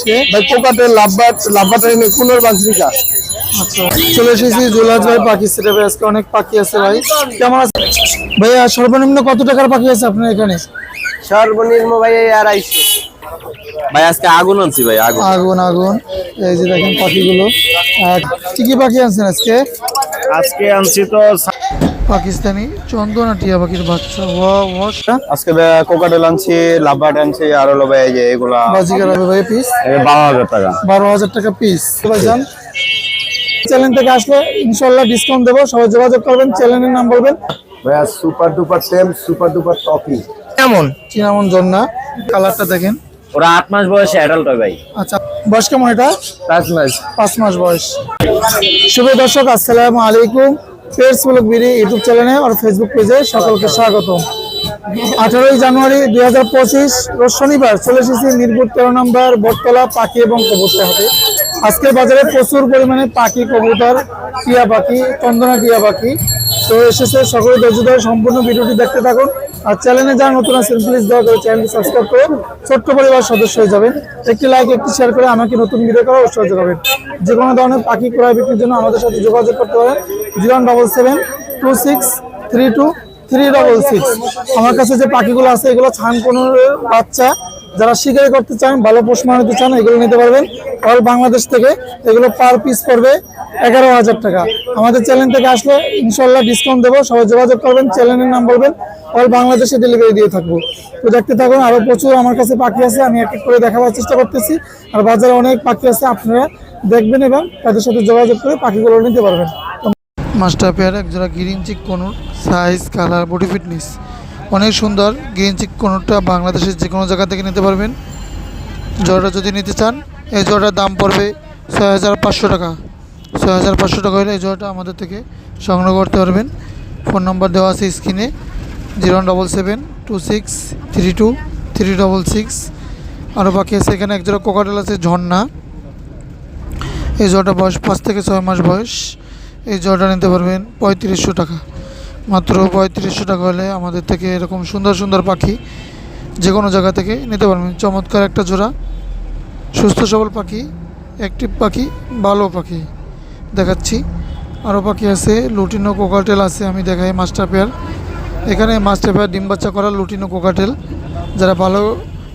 আজকে। ভাই কোকাটের লাভবাট লাভবাট এনে কুনোর বাজরিকা আচ্ছা। চলে এসেছি জুলাজ ভাই পাখি সেটে। ভাই আজকে অনেক পাখি আছে ভাই। কেমন আছে? ভাইয়া সর্বনিম্ন কত টাকার পাখি আছে আপনার এখানে? সর্বনিম্ন ভাই আড়াইশো। ভাই আজকে আগুন আনছি ভাই আগুন। আগুন আগুন। এই যে দেখেন পাখিগুলো। আর কি কি পাখি আনছেন আজকে? আজকে আনছি তো পাকিস্তানি চন্দনা টিয়া পাখির বাচ্চা। আজকে কোকাটেল আনছি লাভবাট আনছি আর হলো ভাই যে এগুলা বাজিকার হবে ভাই পিস এই বারো হাজার টাকা। বারো হাজার টাকা পিস ভাই যান চ্যানেল থেকে আসলে ইনশাল্লাহ ডিসকাউন্ট দেবো। সবাই যোগাযোগ করবেন চ্যানেলের নাম বলবেন। ভাইয়া সুপার ডুপার টেম সুপার ডুপার টপি কেমন? চিনামন জন্না। কালারটা দেখেন। ওরা আট মাস বয়সে অ্যাডাল্ট হয় ভাই। আচ্ছা বয়স কেমন এটা? পাঁচ মাস। পাঁচ মাস বয়স। শুভ দর্শক আসসালামু আলাইকুম। ফেয়ার্স মূলক বিডি ইউটিউব চ্যানেলে আর ফেসবুক পেজে সকলকে স্বাগতম। আঠারোই জানুয়ারি দুই হাজার পঁচিশ, রোজ শনিবার চলে এসেছি মিরপুর তেরো নম্বর বটতলা পাখি এবং কবুতর হাটে। আজকের বাজারে প্রচুর পরিমাণে পাখি, কবুতর, টিয়া পাখি, চন্দনা টিয়া পাখি। তো এসেছে সকলে ধৈর্য ধরে সম্পূর্ণ ভিডিওটি দেখতে থাকুন। আর চ্যানেলে যারা নতুন আছেন প্লিজ দয়া করে চ্যানেলটি সাবস্ক্রাইব করে ছোট্ট পরিবার সদস্য হয়ে যাবেন। একটি লাইক একটি শেয়ার করে আমাকে নতুন ভিডিও করার উৎসাহ যোগাবেন। যে কোনো ধরনের পাখি, ক্রয় বিক্রির জন্য আমাদের সাথে যোগাযোগ করতে পারেন। Zero double seven two six three two three আমার কাছে যে পাখিগুলো আছে, এগুলো ছান কোনো বাচ্চা। যারা শিকারি করতে চান, ভালো পোষ মানাতে চান, এগুলো নিতে পারবেন। অল বাংলাদেশ থেকে এগুলো পার পিস পড়বে এগারো হাজার টাকা। আমাদের চ্যানেল থেকে আসলে ইনশাল্লাহ ডিসকাউন্ট দেবো। সবাই যোগাযোগ করবেন, চ্যানেলের নাম বলবেন। অল বাংলাদেশে ডেলিভারি দিয়ে থাকব। তো দেখতে থাকুন আরও প্রচুর আমার কাছে পাখি আছে, আমি এক এক করে দেখাবার চেষ্টা করতেছি। আর বাজারে অনেক পাখি আছে, আপনারা দেখবেন এবং তাদের সাথে যোগাযোগ করে পাখিগুলো নিতে পারবেন। মাস্টার পেয়ার, এক জোড়া green cheek conure size colour body fitness অনেক সুন্দর গ্রিন চিক কোনুরটা বাংলাদেশের যে কোনো জায়গা থেকে নিতে পারবেন। জোড়াটা যদি নিতে চান, এই জোড়াটার দাম পড়বে ছয় হাজার পাঁচশো টাকা। ছয় হাজার পাঁচশো টাকা হলে এই জোড়াটা আমাদের থেকে সংগ্রহ করতে পারবেন। ফোন নম্বর দেওয়া আছে স্ক্রিনে, zero double seven two six three two, three double six. আরও বাকি আছে, এখানে এক জোড়া কোকাটেল আছে, ঝর্ণা। এই জোড়াটা বয়স পাঁচ থেকে ছয় মাস বয়স। এই জোড়াটা নিতে পারবেন পঁয়ত্রিশশো টাকা। মাত্র পঁয়ত্রিশশো টাকা হলে আমাদের থেকে এরকম সুন্দর সুন্দর পাখি যে কোনো জায়গা থেকে নিতে পারবেন। চমৎকার একটা জোড়া, সুস্থ সবল পাখি অ্যাক্টিভ পাখি, ভালো পাখি দেখাচ্ছি। আরও পাখি আছে, লুটিনো কোকাটেল আছে, আমি দেখাই মাস্টার পেয়ার। এখানে মাস্টার পেয়ার ডিম বাচ্চা করা লুটিনো কোকাটেল। যারা ভালো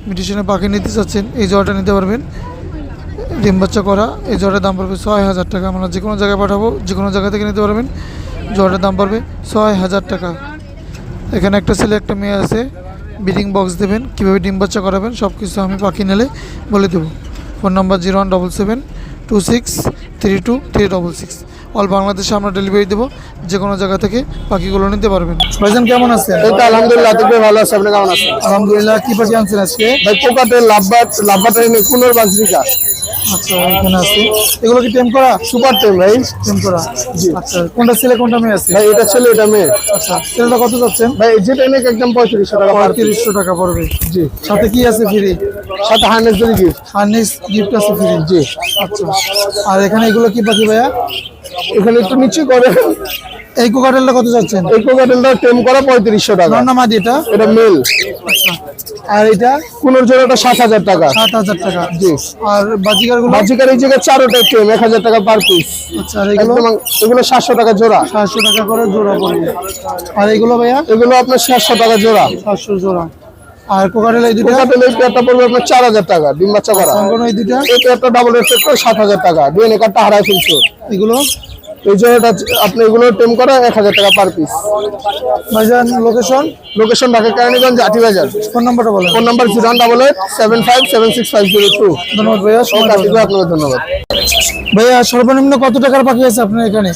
মিউটিশনের পাখি নিতে চাচ্ছেন, এই জোড়াটা নিতে পারবেন। ডিম বাচ্চা করা, এই জোড়ার দাম পড়বে ছয় হাজার টাকা। আমরা যে কোনো জায়গায় পাঠাবো, যে কোনো জায়গা থেকে নিতে পারবেন। জোড়াটার দাম পড়বে ছয় হাজার টাকা। এখানে একটা ছেলে, একটা মেয়ে আছে। ব্রিডিং বক্স দেবেন, কীভাবে ডিম বাচ্চা করাবেন সব কিছু আমি পাখি নিলে বলে দেবো। Phone number zero one double seven two six three two three double six. All বাংলাদেশে আমরা ডেলিভারি দেবো যে কোনো জায়গা থেকে পাখিগুলো নিতে পারবেন। ভাইজান কেমন আছেন? এই তো আলহামদুলিল্লাহ তুমি ভালো আছো আপনি কেমন আছেন? আলহামদুলিল্লাহ কি পাখি আনছেন আজকে? ভাই কোকাটের লাভবাট লাভবাট এনে কুনোর বাজরিকা আচ্ছা এখানে আছে। এগুলো কি টেম করা? সুপার টেম ভাই। টেম করা। জি। আচ্ছা কোনটা ছেলে কোনটা মেয়ে আছে? ভাই এটা ছেলে এটা মেয়ে। আচ্ছা ছেলেটা কত যাচ্ছেন? ভাই যেটা এনে একদম পঁয়ত্রিশশো টাকা। পঁয়ত্রিশশো টাকা পড়বে। জি। সাথে কি আছে ফ্রি? সাথে যদি গিফট হার্নেস গিফট আছে ফ্রি। জি। আচ্ছা আর এখানে এগুলো কি পাখি ভাইয়া? এখানে একটু নিচে করে। এই কোকাটেলটা কত যাচ্ছেন এই কোকাটেলটা টেম করা পঁয়ত্রিশশো টাকা। নন্না মাদি এটা? এটা মেল আচ্ছা। আর এটা? কুনোর জোড়াটা সাত হাজার টাকা। সাত হাজার টাকা। জি। আর বাজিকারগুলো বাজিকার এই জায়গায় চারোটা টেম এক হাজার টাকা পার পিস আচ্ছা এগুলো? এগুলো সাতশো টাকা জোড়া। সাতশো টাকা করে জোড়া পড়বে। আর এগুলো ভাইয়া? এগুলো আপনার সাতশো টাকা জোড়া। সাতশো জোড়া। আর কোকাটেল এই দুটো কোকাটেল এই পেয়ারটা পড়বে আপনার চার হাজার টাকা ডিম বাচ্চা করা। সঙ্গন এই দুটা এই পেয়ারটা ডাবল রেট করে সাত হাজার টাকা। ডিএনএ কার্ডটা হারাই ফেলছো। এগুলো? এই জোড়াটা আপনি এগুলো টেম করা এক হাজার টাকা পার পিস ভাইজান location location Dhaka Keraniganj Ati Bazar. Phone নাম্বারটা বলেন। Phone number zero double eight seven five seven six five zero two ধন্যবাদ ভাইয়া সময় আপনাকে ধন্যবাদ। ভাইয়া সর্বনিম্ন কত টাকার পাখি আছে আপনার এখানে?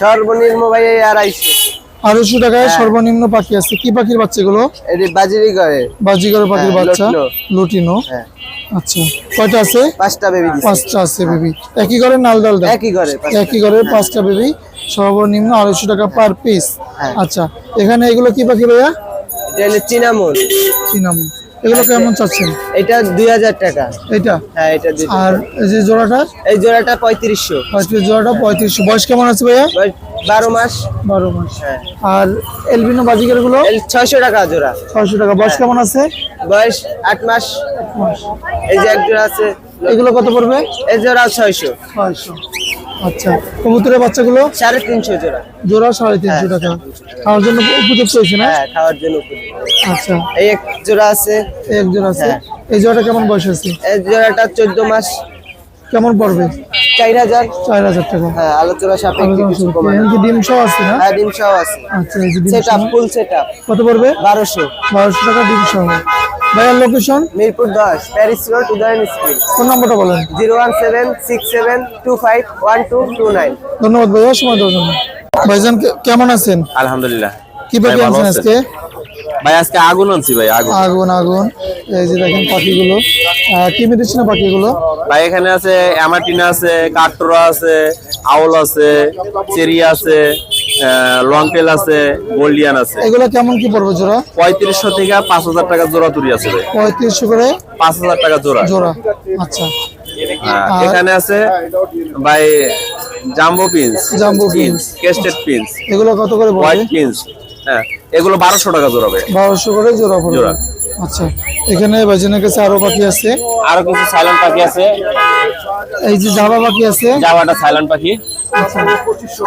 সর্বনিম্ন ভাই এই আড়াইশো। আড়াইশো টাকায় সর্বনিম্ন পাখি আছে। কি পাখির বাচ্চাগুলো? এটি বাজিরি করে বাজিগার পাখির হ্যাঁ, বাচ্চা? লুটিনো। হ্যাঁ। আচ্ছা কয়টা আছে? পাঁচটা বেবি পাঁচটা আছে বেবি। একই ঘরে নাল ডাল একই একই ঘরে পাঁচটা বেবি সর্বনিম্ন আড়াইশো টাকা পার পিস হ্যাঁ। আচ্ছা এখানে এগুলো কি পাখি ভাইয়া? চিনামন। কি নাম এগুলো কেমন চাচ্ছেন? এটা দুই হাজার টাকা। এটা? হ্যাঁ এটা আর এই যে জোড়াটা? এই জোড়াটা পঁয়ত্রিশশো। পঁয়ত্রিশ জোড়াটা পঁয়ত্রিশশো। বয়স কেমন আছে ভাইয়া? বারো মাস। বারো মাস। হ্যাঁ। আর এলবিনো বাজিকারগুলো ছয়শো টাকা জোড়া। ছয়শো টাকা। বয়স কেমন আছে? বয়স আট মাস। এই যে এক জোড়া আছে। এগুলো কত পড়বে? এই জোড়া ছয়শো। ছয়শো। আচ্ছা। কবুতরের বাচ্চাগুলো? সাড়ে তিনশো জোড়া। জোড়া সাড়ে তিনশো টাকা। খাওয়ার জন্য উপযুক্ত হয়েছে না? হ্যাঁ খাওয়ার জন্য উপযুক্ত। আচ্ছা। এই এক জোড়া আছে। এক জোড়া আছে। হ্যাঁ। এই জোড়াটা কেমন বয়স আছে এই জোড়াটা চোদ্দ মাস। কেমন পড়বে? চার হাজার। চার হাজার টাকা। হ্যাঁ আলোচনা সাপেক্ষে কিছু কমানো। এখানে কি ডিম সহ আছে না? হ্যাঁ ডিম সহ আছে। আচ্ছা এই যে ডিম সেট ফুল সেট আপ কত পড়বে? বারোশো। বারোশো টাকা ডিম সহ। ভাইয়ার লোকেশন মিরপুর দশ Paris road Udayan school. Phone নাম্বারটা বলেন। Zero one seven six seven two five one two two nine. ধন্যবাদ ভাইয়া সময় দেওয়ার জন্য। ভাইজান কে- কেমন আছেন? আলহামদুলিল্লাহ। কি পাখি ভাই, ভালো আনছেন আছেন? আজকে? ভাই আজকে আগুন আনছি ভাই আগুন। আগুন আগুন। এই যে দেখেন পাখিগুলো। কি মেডিসিন পাখিগুলো? ভাই এখানে আছে অ্যামাটিনা আছে কাটরা আছে আউল আছে চেরি আছে লং টেল আছে গোল্ডিয়ান আছে। এগুলো কেমন কি পড়বে জোড়া? পঁয়ত্রিশশো থেকে পাঁচ হাজার টাকা জোড়া তুলি আছে ভাই। পঁয়ত্রিশশো করে পাঁচ হাজার টাকা জোড়া। জোড়া। আচ্ছা। হ্যাঁ, এখানে আছে ভাই জাম্বো পিন্স জাম্বো পিন্স কেস্টেড পিন্স। এগুলো কত করে হোয়াইট পিন্স। হ্যাঁ। এগুলো বারোশো টাকা জোড়া ভাই। বারোশো করে জোড়া জোড়া। আচ্ছা এখানে ভাইজানের কাছে আরও পাখি আছে? আরও কিছু সাইলেন্ট পাখি আছে। এই যে জাবা পাখি আছে? জাবাটা সাইলেন্ট পাখি। আচ্ছা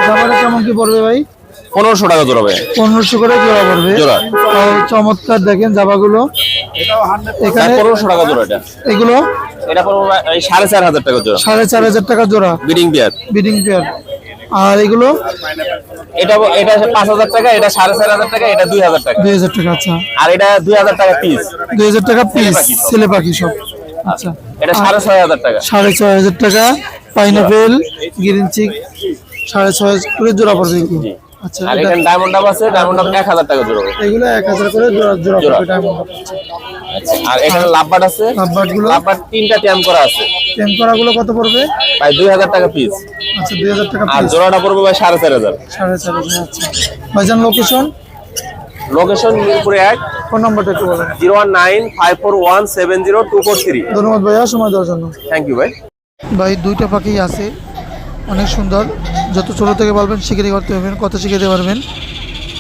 জাবাটা কেমন কি পড়বে ভাই? পনেরোশো টাকা জোড়া ভাই। পনেরোশো করে জোড়া পড়বে। জোড়া। চমৎকার দেখেন জাবাগুলো। এখানে পনেরোশো টাকা জোড়া এটা। এগুলো? এটা পড়বে সাড়ে চার হাজার টাকা জোড়া। সাড়ে চার হাজার টাকা জোড়া। Breeding pair breeding pair. আর এগুলো? এটা এটা পাঁচ হাজার টাকা এটা সাড়ে চার হাজার টাকা এটা দুই হাজার টাকা। দুই হাজার টাকা আচ্ছা। আর এটা দুই হাজার টাকা পিস দুই হাজার টাকা পিস ছেলে পাখি সব। আচ্ছা। এটা সাড়ে ছয় হাজার টাকা। সাড়ে ছয় হাজার টাকা পাইনাপেল গ্রিন চিক সাড়ে ছয় হাজার করে জোড়া পড়বে আচ্ছা আর এখানে ডায়মন্ড আছে ডায়মন্ড ডাব এক হাজার টাকা জোড়া। এগুলো এক হাজার করে জোড়া জোড়া ডায়মন্ড আর এখানে লাভবাট আছে। লাভবাটগুলো লাভবাট তিনটা ট্যাম করা আছে। টেম করা গুলো কত পড়বে? ভাই দুই হাজার টাকা পিস আচ্ছা দুই হাজার টাকা আর জোড়াটা পড়বে ভাই সাড়ে চার হাজার। সাড়ে চার হাজার আচ্ছা। ভাইজান লোকেশন লোকেশন মিরপুরে এক। ফোন নাম্বারটা একটু বলেন। Zero one nine five four one seven zero two four three. ধন্যবাদ ভাইয়া সময় দেওয়ার জন্য। থ্যাংক ইউ ভাই। ভাই দুইটা পাখি আছে। অনেক সুন্দর। যত ছোট থেকে বলবেন শিকারি করতে পারবেন কথা শিখাতে পারবেন।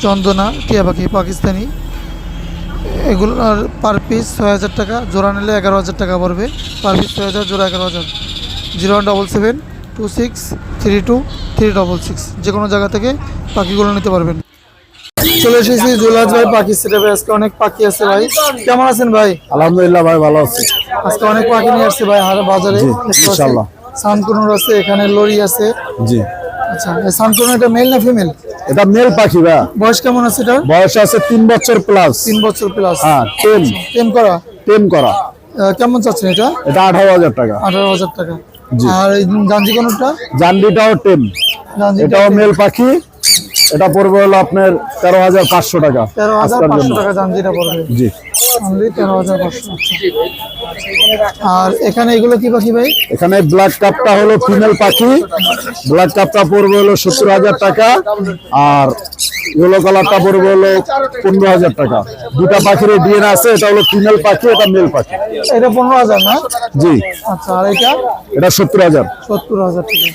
চন্দনা টিয়া পাখি পাকিস্তানি। এগুলোর পার পিস ছয় হাজার টাকা জোড়া নিলে এগারো হাজার টাকা পড়বে। পার পিস ছয় হাজার জোড়া এগারো হাজার। Zero one double seven two six three two three double six যে কোনো জায়গা থেকে পাখিগুলো নিতে পারবেন। চলে এসেছি জুলাজ ভাই পাখি সেটা আজকে অনেক পাখি আছে ভাই। কেমন আছেন ভাই? আলহামদুলিল্লাহ ভাই ভালো আছি। আজকে অনেক পাখি নিয়ে আসছে ভাই হারে বাজারে। ইনশাআল্লাহ। সানকুনুর আছে এখানে লরি আছে। জি। আচ্ছা এটা মেল না ফিমেল এটা মেল পাখি বয়স কেমন আছে এটা? বয়স আছে তিন বছর প্লাস তিন বছর প্লাস হ্যাঁ টেম টেম করা? টেম করা। কেমন চাচ্ছেন এটা? এটা আঠারো হাজার টাকা। আঠারো হাজার টাকা। জি। আর এই কোনটা? জান্ডিটাও টেম এটাও মেল পাখি। এটা পড়বে হলো আপনার তেরো হাজার পাঁচশো টাকা তেরো হাজার আজকের পাঁচশো জন্য। টাকা জাঞ্জিটা পড়বে। জি। অনলি তেরো হাজার পাঁচশো আর এখানে এগুলো কি পাখি ভাই? এখানে ব্ল্যাক কাপটা হলো ফিমেল পাখি। ব্ল্যাক কাপটা পড়বে হলো সত্তর হাজার টাকা। আর ইয়েলো কালারটা পড়বে হলো পনেরো হাজার টাকা। দুটা পাখির ডিএনএ আছে এটা হলো ফিমেল পাখি এটা মেল পাখি। এটা পনেরো হাজার না? জি। আচ্ছা আর এটা? এটা সত্তর হাজার। সত্তর হাজার টাকা।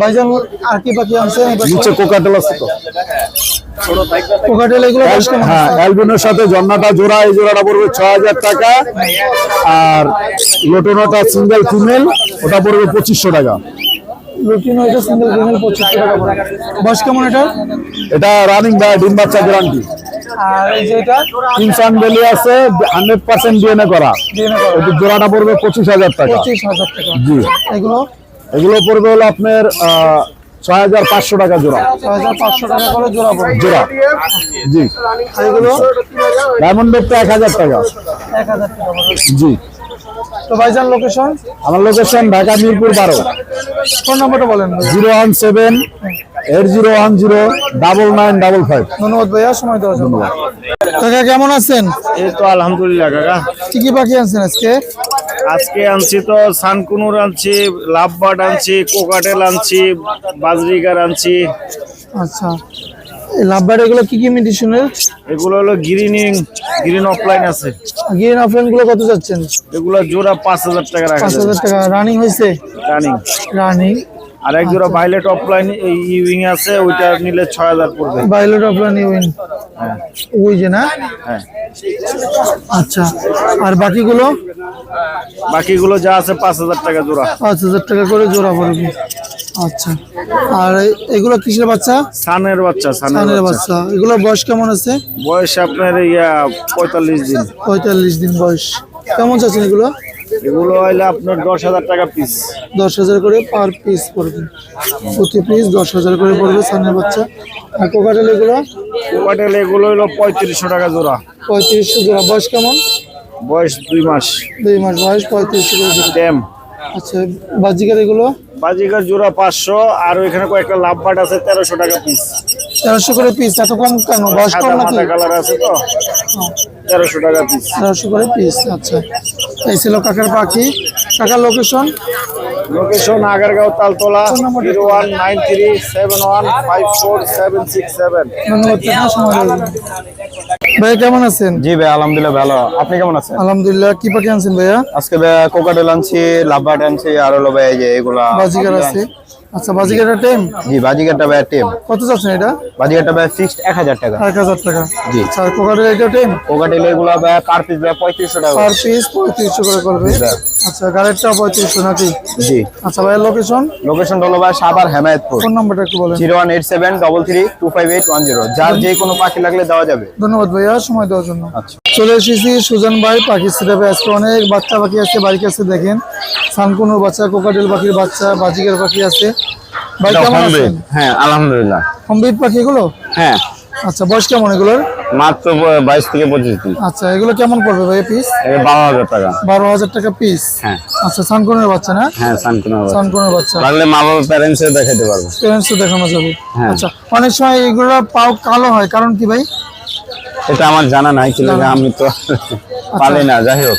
ভাইজান আর কি পাখি আনছে নিচে কোকাটেল আছে তো। হ্যাঁ অ্যালবিনোর সাথে জন্নাটা জোড়া এই জোড়াটা পড়বে ছ হাজার টাকা। আর লোটনোটা সিঙ্গেল ফিমেল ওটা পড়বে পঁচিশশো টাকা। লুটিনো এটা সিঙ্গেল ফিমেল পঁচিশশো টাকা পড়ে বয়স কেমন এটা? এটা রানিং বা ডিম বাচ্চা গ্যারান্টি আর এই যে এটা? ইনসান বেলি আছে হান্ড্রেড পার্সেন্ট ডিএনএ করা। ডিএনএ করা। এটির জোড়াটা পড়বে পঁচিশ হাজার টাকা। পঁচিশ হাজার টাকা। জি। এগুলো? এগুলো পড়বে হলো আপনার ছয় হাজার পাঁচশো টাকা জোড়া। ছয় হাজার পাঁচশো টাকা করে জোড়া পড়ে জোড়া। জি। ডায়মন্ড এক হাজার টাকা। এক হাজার টাকা জি। তো ভাইজান লোকেশন আমার লোকেশন ঢাকা মিরপুর বারো। ফোন নাম্বারটা বলেন। Zero one seven eight zero one zero double nine double five. ধন্যবাদ ভাইয়া সময় দেওয়ার জন্য। কাকা কেমন আছেন? এই তো আলহামদুলিল্লাহ কাকা। কি কি পাখি আনছেন আজকে? আজকে আনছি তো সানকুনুর আনছি লাভবাট আনছি কোকাটেল আনছি বাজরিকার আনছি। আচ্ছা। এই লাভবার এগুলো কি কি মেডিসিনের এগুলো হলো গ্রিনিং গ্রিন অফলাইন আছে। গ্রিন অফলাইনগুলো কত যাচ্ছেন? এগুলো জোড়া পাঁচ হাজার টাকা পাঁচ হাজার টাকা। রানিং হয়েছে? রানিং। রানিং। আর এক জোড়া ভাইলেট অফলাইন ইউইং আছে ওইটা নিলে ছয় হাজার পড়বে। ভাইলেট অফলাইন ইউইন হ্যাঁ। ওই যে না? হ্যাঁ। আচ্ছা। আর বাকিগুলো? বাকিগুলো যা আছে পাঁচ হাজার টাকা জোড়া। পাঁচ হাজার টাকা করে জোড়া পড়বে। আচ্ছা। আর এগুলো কিসের বাচ্চা? সানের বাচ্চা সানের বাচ্চা। এগুলো বয়স কেমন আছে? বয়স আপনার ইয়া পঁয়তাল্লিশ দিন। পঁয়তাল্লিশ দিন বয়স। কেমন চাচ্ছেন এগুলো? এগুলো হইলে আপনার দশ হাজার টাকা পিস দশ হাজার করে পার পিস পড়বে। প্রতি পিস দশ হাজার করে পড়বে সানের বাচ্চা। আর কোকাটেল এগুলো? কোকাটেল এগুলো হইল পঁয়ত্রিশশো টাকা জোড়া। পঁয়ত্রিশশো জোড়া। বয়স কেমন? বয়স দুই মাস। দুই মাস বয়স পঁয়ত্রিশশো করে জোড়া। ড্যাম আচ্ছা বাজিকার এগুলো? বাজিকার জোড়া পাঁচশো আর ওইখানে কয়েকটা লাভ বাট আছে তেরোশো টাকা পিস তেরোশো করে পিস এত কম কেন? বয়স কম নাকি? কালার আছে তো? তেরোশো টাকা পিস তেরোশো করে পিস আচ্ছা। এই ছিল কাকার পাখি। কাকার location location Agargaon Taltola zero one nine three seven one five four seven six seven. ভাইয়া কেমন আছেন? জি ভাই আলহামদুলিল্লাহ ভালো। আপনি কেমন আছেন? আলহামদুলিল্লাহ কি পাখি আনছেন ভাইয়া? আজকে কোকাটেল আনছি লাভবার্ড আনছি আর হলো ভাই যে এগুলা বাজিকার আছে। আচ্ছা বাজিকারটা টাইম জি বাজিকারটা ভাই টিম। কত চাচ্ছেন এটা? বাজিকারটা ভাই ফিক্সড এক হাজার টাকা। এক হাজার টাকা। জি। আচ্ছা আর কোকাটের এটা টাইম কোকাটেল এগুলা ভাই পার পিস ভাই পঁয়ত্রিশশো টাকা পার পিস পঁয়ত্রিশশো করে করবে। আচ্ছা গাড়িরটা পঁয়ত্রিশশো নাকি? জি। আচ্ছা ভাইয়া লোকেশন লোকেশন হলো ভাই সাভার হেমায়তপুর। ফোন নাম্বারটা একটু বলেন। Zero one eight seven double three two five eight one zero. যার যে কোনো পাখি লাগলে দেওয়া যাবে। ধন্যবাদ ভাইয়া সময় দেওয়ার জন্য। আচ্ছা। চলে এসেছি সুজন ভাই পাখি সিরাপে আজকে অনেক বাচ্চা পাখি আছে বাড়ির কাছে দেখেন। সানকুনোর বাচ্চা কোকাটেল পাখির বাচ্চা বাজিকের পাখি আছে। ভাই কেমন আছেন? হ্যাঁ আলহামদুলিল্লাহ। পাখি এগুলো? হ্যাঁ। আচ্ছা বয়স কেমন এগুলোর? মাত্র বাইশ থেকে পঁচিশ দিন। আচ্ছা এগুলো কেমন পড়বে ভাই পিস বারো হাজার টাকা। বারো হাজার টাকা পিস হ্যাঁ। আচ্ছা সানকুনের বাচ্চা না? হ্যাঁ সানকুনা সানকুনের বাচ্চা। লাগলে মা বাবা প্যারেন্টস দেখাতে পারব। পেরেন্টসও দেখানো যাবে। হ্যাঁ। আচ্ছা অনেক সময় এগুলো পাও কালো হয় কারণ কি ভাই? এটা আমার জানা নাই কি লাগে আমি তো পালি না যাই হোক।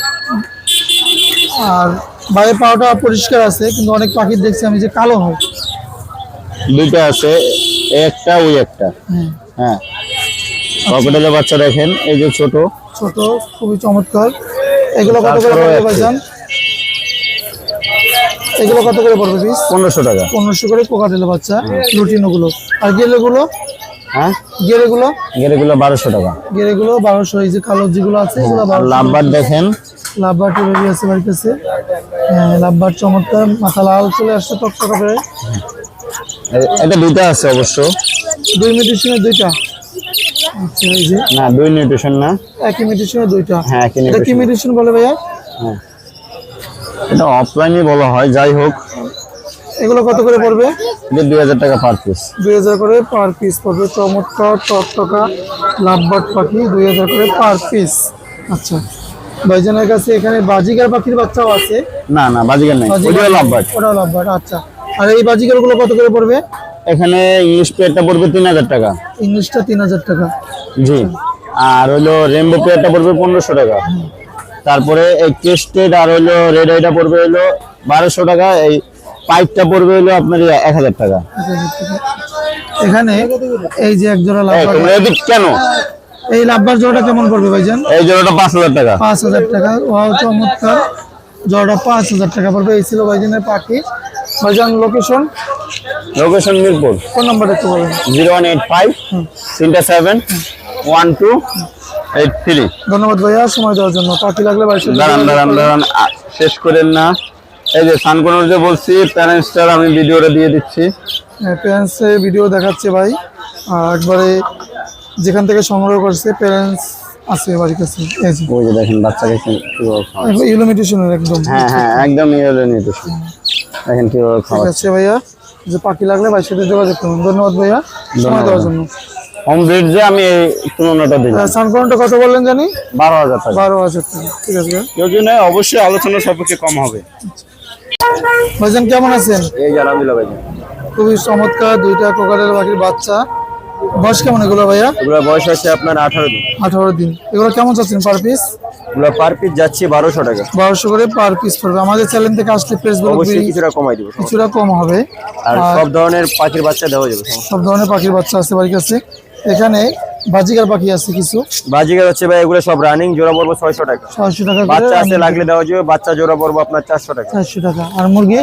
আর বাইরের পাওয়াটা পরিষ্কার আছে কিন্তু অনেক পাখি দেখছি আমি যে কালো হয়। দুইটা আছে একটা ওই একটা। হ্যাঁ। পকেটের বাচ্চা দেখেন এই যে ছোট। ছোট খুবই চমৎকার। এগুলো কত করে পড়বে ভাইজান? এগুলো কত করে পড়বে পিস পনেরোশো টাকা। পনেরোশো করে কোকাটেল বাচ্চা লুটিনো গুলো আর গেলেগুলো? হ্যাঁ? গেরেগুলো? গেরেগুলো বারোশো টাকা। গেরেগুলো বারোশো এই যে কালো যেগুলো আছে এগুলো আর লাভবার দেখেন। লাভবার বেবি আছে বাড়ির কাছে। হ্যাঁ লাভবার চমৎকার মাথা লাল চলে আসছে টকটকা। করে এটা দুইটা আছে অবশ্য। দুই দুইটা? আচ্ছা এই যে। না দুই না। একই দুইটা? হ্যাঁ একই কি বলে ভাইয়া? এটা অফলাইনে বলা হয় যাই হোক। এগুলো কত করে পড়বে? এটা দুই হাজার টাকা পার পিস দুই হাজার করে পার পিস পড়বে চমৎকার টকটকা লাভবাট পাখি দুই হাজার করে পার পিস আচ্ছা ভাইজানের কাছে এখানে বাজিকার পাখির বাচ্চাও আছে? না না বাজিকার নাই লাভবাট আচ্ছা। আর এই বাজিকারগুলো কত করে পড়বে? এখানে ইংলিশ পেয়ারটা পড়বে তিন হাজার টাকা। ইংলিশটা তিন হাজার টাকা। জি আর হইল রেমবো পেয়ারটা পড়বে পনেরোশো টাকা। তারপরে এই কেস্টেড আর হইল রেড আইটা পড়বে হইল বারোশো টাকা এই পাইপটা পড়বে হইল আপনার এক হাজার টাকা। এখানে এই যে এক জোড়া লাভবার কেন? এই লাভবার জোড়াটা কেমন পড়বে ভাইজান? এই জোড়াটা পাঁচ হাজার টাকা। পাঁচ হাজার টাকা। ও চমৎকার। জোড়াটা পাঁচ হাজার টাকা পড়বে। এই ছিল ভাইজানের পাখি। ভাইজান লোকেশন লোকেশন মিরপুর। ফোন নাম্বারটা একটু বলেন। জিরো ওয়ান এইট ফাইভ তিনটা seven one two eight three. ধন্যবাদ ভাইয়া সময় দেওয়ার জন্য। পাখি লাগলে সাথে দাঁড়ান দাঁড়ান দাঁড়ান। শেষ করেন না। এই যে সানকোনর যে বলছি প্যারেন্টসটার আমি ভিডিওটা দিয়ে দিচ্ছি। প্যারেন্টস ভিডিও দেখাচ্ছে ভাই। আর একবারে যেখান থেকে সংগ্রহ করছে প্যারেন্টস আছে বাড়ির কাছে। এই যে। ওই যে দেখেন বাচ্চাকে। ইলুমিটেশনের একদম হ্যাঁ হ্যাঁ একদম নিউট্রিশন দেখেন কীভাবে ঠিক খাওয়া আছে ভাইয়া। যে পাখি লাগলে ভাইয়ের সাথে যোগাযোগ করুন। ধন্যবাদ ভাইয়া। সময় দেওয়ার জন্য। হোম যে আমি এই তুলনাটা দিলাম। সানকরনটা কত বললেন জানি? বারো হাজার টাকা। বারো হাজার টাকা। ঠিক আছে কেউ যদি নেয় অবশ্যই আলোচনা সাপেক্ষে কম হবে। ভাইজান কেমন আছেন? এই আলহামদুলিল্লাহ ভাই খুবই চমৎকার দুইটা কোকারের পাখির বাচ্চা। বয়স কেমন এগুলো ভাইয়া? এগুলো বয়স আছে আপনার আঠারো দিন। আঠারো দিন। এগুলো কেমন চাচ্ছেন পার পিস এগুলো পার পিস যাচ্ছে বারোশো টাকা। বারোশো করে পার পিস পড়বে। আমাদের চ্যানেল থেকে আসলে ফেসবুক অবশ্যই কিছুটা কমাই দিব কিছুটা কম হবে। আর আর সব ধরনের পাখির বাচ্চা দেওয়া যাবে সব ধরনের পাখির বাচ্চা আছে বাড়ির কাছে। এখানে বাজিকার পাখি আছে কিছু। বাজিকার হচ্ছে ভাই এগুলো সব রানিং জোড়া পড়ব ছয়শো টাকা। ছয়শো টাকা বাচ্চা আছে লাগলে দেওয়া যাবে বাচ্চা জোড়া পড়ব আপনার চারশো টাকা। চারশো টাকা। আর মুরগি?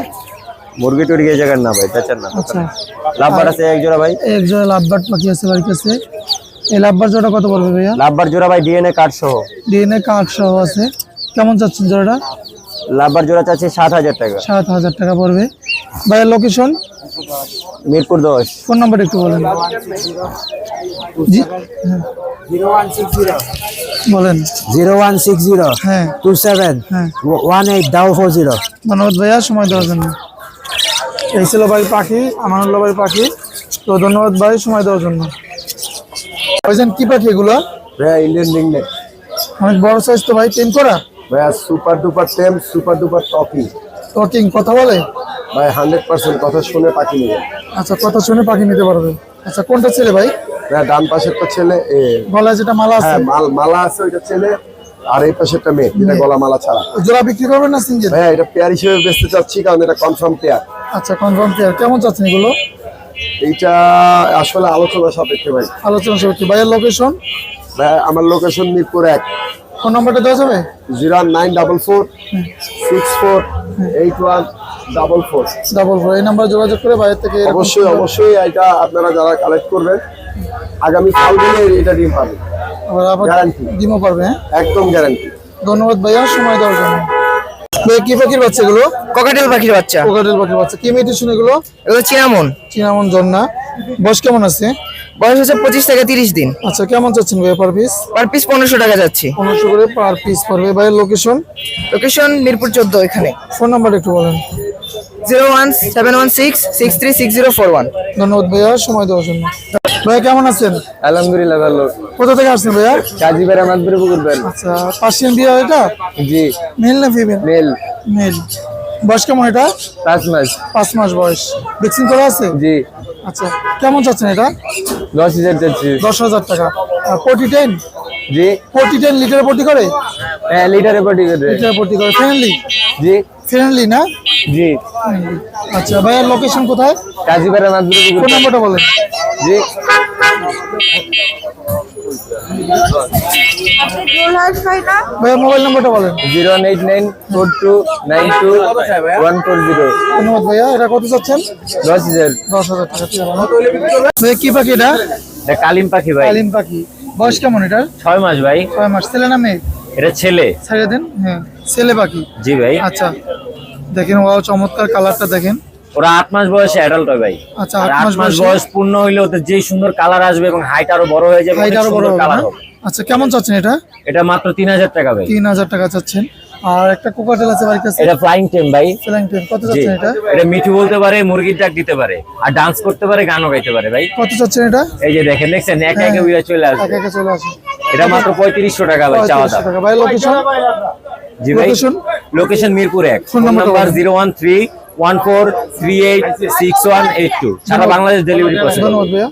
মুরগি টুরগি এই জায়গার না ভাই বেচার না। আচ্ছা। লাভবার আছে এক জোড়া ভাই। এক জোড়া লাভবার্ড পাখি আছে বাড়ির কাছে। এই লাভবার জোড়া কত পড়বে ভাইয়া? লাভবার জোড়া ভাই ডিএনএ কার্ড সহ। ডিএনএ কার্ড সহ আছে। কেমন চাচ্ছেন জোড়াটা? লাভবার জোড়া চাচ্ছি সাত হাজার টাকা। সাত হাজার টাকা পড়বে। ভাইয়ের লোকেশন মিরপুর দশ। ফোন নাম্বার একটু বলেন। বলেন। Zero one six zero. হ্যাঁ। Two seven. হ্যাঁ। One eight double four zero. ধন্যবাদ ভাইয়া সময় দেওয়ার জন্য। এই ছিল ভাই পাখি আমানুল্লাহ ভাই পাখি। তো ধন্যবাদ ভাই সময় দেওয়ার জন্য। ভাইজান কি পাখি এগুলো? ভাইয়া ইন্ডিয়ান রিংনেট অনেক বড় সাইজ তো ভাই টেন করা? ভাইয়া super duper tame super duper talky talking কথা বলে? ভাই হান্ড্রেড পার্সেন্ট কথা শুনে পাখি নেবে। আচ্ছা কথা শুনে পাখি নিতে পারবে। আচ্ছা কোনটা ছেলে ভাই? ভাইয়া ডান পাশের তো ছেলে এ। গলায় যেটা মালা আছে? হ্যাঁ মাল মালা আছে ওইটা ছেলে আর এই পাশেরটা মেয়ে যেটা গলা মালা ছাড়া। জোড়া বিক্রি করবেন না সিঙ্গেল? ভাইয়া এটা পেয়ার হিসেবে বেচতে চাচ্ছি কারণ এটা কনফার্ম পেয়ার আচ্ছা কনফার্ম পেয়ার কেমন চাচ্ছেন এগুলো? এইটা আসলে আলোচনা সাপেক্ষে ভাই। আলোচনা সবাই ভাইয়ের লোকেশন ভাইয়া আমার লোকেশন মিরপুর এক। ফোন নাম্বারটা দেওয়া যাবে? Zero nine double four six four eight one double four double four এই নাম্বার যোগাযোগ করে বাইরে থেকে অবশ্যই অবশ্যই এটা আপনারা যারা কালেক্ট করবেন আগামী কাল দিনে এটা ডিম পাবে। আবার আবার ডিমও পারবে হ্যাঁ? একদম গ্যারান্টি ধন্যবাদ ভাইয়া সময় দেওয়ার জন্য। কি পাখির বাচ্চা এগুলো? ককাটেল পাখির বাচ্চা। কোকাটেল পাখির বাচ্চা। কি মেডিসিন এগুলো? এগুলো চিনামন চিনামন জন্না। বয়স কেমন আছে? বয়স হচ্ছে পঁচিশ থেকে তিরিশ দিন। আচ্ছা কেমন চাচ্ছেন ভাইয়া পার পিস পার পিস পনেরোশো টাকা যাচ্ছে। পনেরোশো করে পার পিস পড়বে ভাইয়ের লোকেশন লোকেশন মিরপুর চোদ্দ এখানে ফোন নাম্বার একটু বলেন। Zero one seven one six six three six zero four one. ধন্যবাদ ভাইয়া সময় দেওয়ার জন্য। ভাইয়া কেমন আছেন? আলহামদুলিল্লাহ ভালো। কোথা থেকে আসছেন ভাইয়া? কাজীবের আমাদের পুকুর বেল আচ্ছা পার্সিয়ান বিয়া এটা? জি। মেল না ফিমেল? মেল। মেল। বয়স কেমন এটা? পাঁচ মাস। পাঁচ মাস বয়স। ভ্যাকসিন করা আছে? জি। আচ্ছা কেমন চাচ্ছেন এটা? দশ হাজার যাচ্ছি দশ হাজার টাকা। পটি টেন জি। পটি টেন লিটারে পটি করে? হ্যাঁ লিটারে পটি করে। লিটারে পটি করে। ফ্রেন্ডলি জি। ফ্রেন্ডলি না? জি। আচ্ছা ভাইয়ার লোকেশন কোথায়? পুকুর ফোন নাম্বারটা বলেন। জি। ভাইয়ার মোবাইল নাম্বারটা বলেন। Zero eight nine four two nine two one four zero. ধন্যবাদ ভাইয়া। এটা কত চাচ্ছেন? দশ হাজার। দশ হাজার টাকা ঠিক আছে। ভাইয়া কি পাখি এটা? এটা কালিম পাখি ভাই। কালিম পাখি। বয়স কেমন এটার? ছয় মাস ভাই। ছয় মাস। ছেলে না মেয়ে? এটা ছেলে। ছাড়িয়ে দেন? হ্যাঁ। ছেলে পাখি জি ভাই। আচ্ছা। দেখেন ওয়াও চমৎকার কালারটা দেখেন। ওরা আট মাস বয়সে অ্যাডাল্ট হয় ভাই। আচ্ছা আট মাস বয়স? পূর্ণ হইলে ওদের যেই সুন্দর কালার আসবে এবং হাইট আরও বড় হয়ে যাবে হাইট আরও বড় কালার হবে। আচ্ছা কেমন চাচ্ছেন এটা? এটা মাত্র তিন হাজার টাকা ভাই। তিন হাজার টাকা চাচ্ছেন। আর একটা কোকাটেল আছে কাছে। এটা ফ্লাইং টেম ভাই। ফ্লাইং টেন কত চাচ্ছেন এটা? এটা মিঠু বলতে পারে মুরগির ডাক দিতে পারে। আর ডান্স করতে পারে গানও গাইতে পারে ভাই। কত চাচ্ছেন এটা? এই যে দেখেন দেখছেন একা একা উড়ে চলে একা আসবে। একা চলে আসে এটা মাত্র পঁয়ত্রিশশো টাকা ভাই চাওয়া দাম। ভাই লোকেশন জি ভাই Location? লোকেশন মিরপুর এক। ফোন ফোন নাম্বার বলুন। Zero one three one four three eight six one eight two সারা বাংলাদেশ ডেলিভারি ধন্যবাদ ভাইয়া।